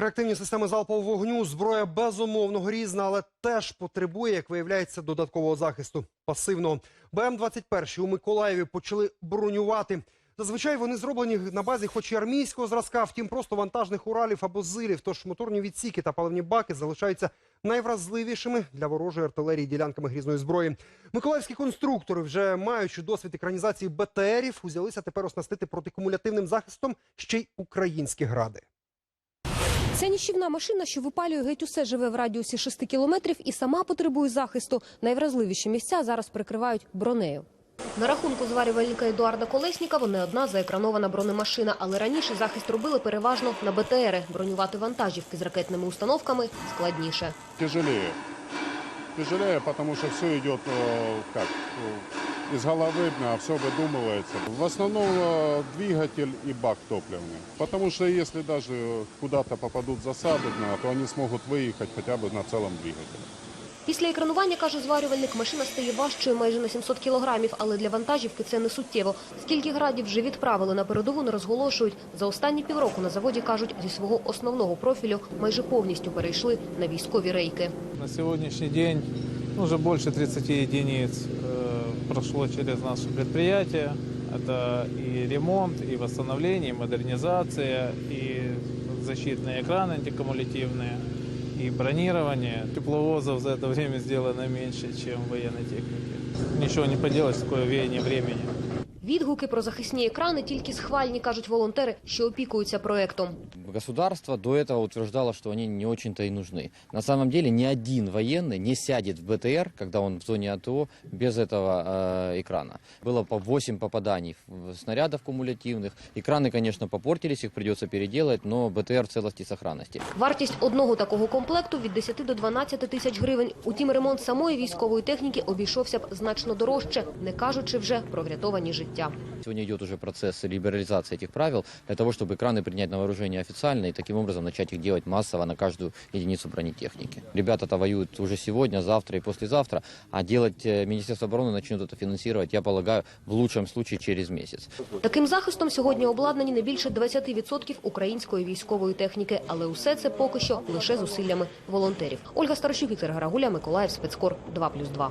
Реактивні системи залпового вогню, зброя безумовно грізна, але теж потребує, як виявляється, додаткового захисту пасивного. БМ-21 у Миколаєві почали бронювати. Зазвичай вони зроблені на базі, хоч і армійського зразка, втім просто вантажних уралів або зилів. Тож моторні відсіки та паливні баки залишаються найвразливішими для ворожої артилерії ділянками грізної зброї. Миколаївські конструктори, вже маючи досвід екранізації БТРів, узялися тепер оснастити протикумулятивним захистом ще й українські гради. Ця ніщівна машина, що випалює геть усе живе в радіусі 6 кілометрів і сама потребує захисту. Найвразливіші місця зараз прикривають бронею. На рахунку зварювальника Едуарда Колесніка не одна заекранована бронемашина, але раніше захист робили переважно на БТРи. Бронювати вантажівки з ракетними установками складніше. Тяжелее. Тяжелее, потому что все э, как э, из головы, а все выдумывается. В основном э, двигатель и бак топливный. Потому что если даже куда-то попадут в засады, да, то они смогут выехать хотя бы на целом двигателе. Після екранування, каже зварювальник, машина стає важчою майже на 700 кілограмів, але для вантажівки це не суттєво. Скільки градів вже відправили на передову, не розголошують. За останні півроку на заводі, кажуть, зі свого основного профілю майже повністю перейшли на військові рейки. На сегодняшний день ну, уже больше 30 единиц э, прошло через наше предприятие. Это и ремонт, и восстановление, и модернизация, и защитные экраны антикумулятивные, и бронирование. Тепловозов за это время сделано меньше, чем военной техники. Ничего не поделать, такое веяние времени. Відгуки про захисні екрани тільки схвальні, кажуть волонтери, що опікуються проектом. Государство до этого утверждало, что они не очень-то и нужны. На самом деле ни один военный не сядет в БТР, когда он в зоне АТО, без этого э, экрана. Было по 8 попаданий в- снарядов кумулятивных. Экраны, конечно, попортились, их придется переделать, но БТР в целости и сохранности. Вартість одного такого комплекту від 10 до 12 тисяч гривень. Утім, ремонт самої військової техніки обійшовся б значно дорожче, не кажучи вже про врятовані життя. Сегодня идет уже процесс либерализации этих правил для того, чтобы экраны принять на вооружение официально и таким образом начать их делать массово на каждую единицу бронетехники. Ребята-то воюют уже сегодня, завтра и послезавтра, а делать э, Министерство обороны начнет это финансировать, я полагаю, в лучшем случае через месяц. Таким захистом сьогодні обладнані не більше 20% української військової техніки, але усе це поки що лише зусиллями волонтерів. Ольга Старощук, Віктор Гарагуля, Миколаїв, спецкор 2+,2.